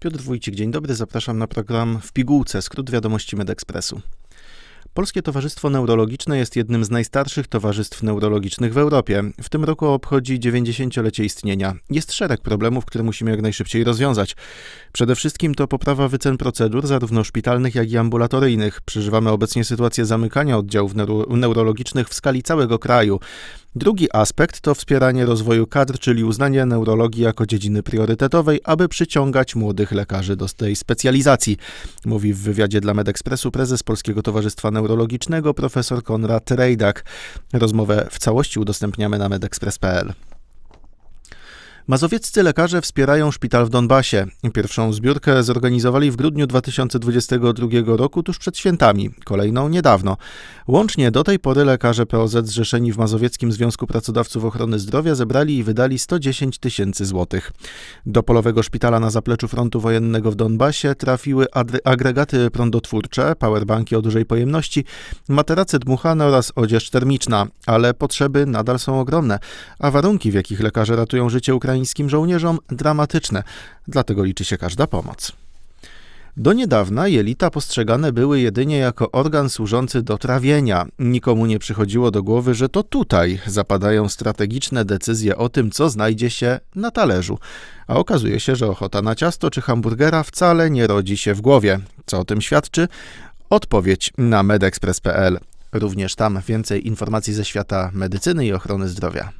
Piotr Wójcik, dzień dobry, zapraszam na program W pigułce, skrót wiadomości MedEkspresu. Polskie Towarzystwo Neurologiczne jest jednym z najstarszych towarzystw neurologicznych w Europie. W tym roku obchodzi 90-lecie istnienia. Jest szereg problemów, które musimy jak najszybciej rozwiązać. Przede wszystkim to poprawa wycen procedur, zarówno szpitalnych, jak i ambulatoryjnych. Przeżywamy obecnie sytuację zamykania oddziałów neuro neurologicznych w skali całego kraju. Drugi aspekt to wspieranie rozwoju kadr, czyli uznanie neurologii jako dziedziny priorytetowej, aby przyciągać młodych lekarzy do tej specjalizacji, mówi w wywiadzie dla MedEkspresu prezes Polskiego Towarzystwa Neurologicznego profesor Konrad Rejdak. Rozmowę w całości udostępniamy na medexpress.pl. Mazowieccy lekarze wspierają szpital w Donbasie. Pierwszą zbiórkę zorganizowali w grudniu 2022 roku, tuż przed świętami, kolejną niedawno. Łącznie do tej pory lekarze POZ zrzeszeni w Mazowieckim Związku Pracodawców Ochrony Zdrowia zebrali i wydali 110 tysięcy złotych. Do polowego szpitala na zapleczu frontu wojennego w Donbasie trafiły agregaty prądotwórcze, powerbanki o dużej pojemności, materace dmuchane oraz odzież termiczna, ale potrzeby nadal są ogromne, a warunki, w jakich lekarze ratują życie Ukraińców, ukraińskim żołnierzom dramatyczne, dlatego liczy się każda pomoc. Do niedawna jelita postrzegane były jedynie jako organ służący do trawienia. Nikomu nie przychodziło do głowy, że to tutaj zapadają strategiczne decyzje o tym, co znajdzie się na talerzu. A okazuje się, że ochota na ciasto czy hamburgera wcale nie rodzi się w głowie. Co o tym świadczy? Odpowiedź na medexpress.pl. Również tam więcej informacji ze świata medycyny i ochrony zdrowia.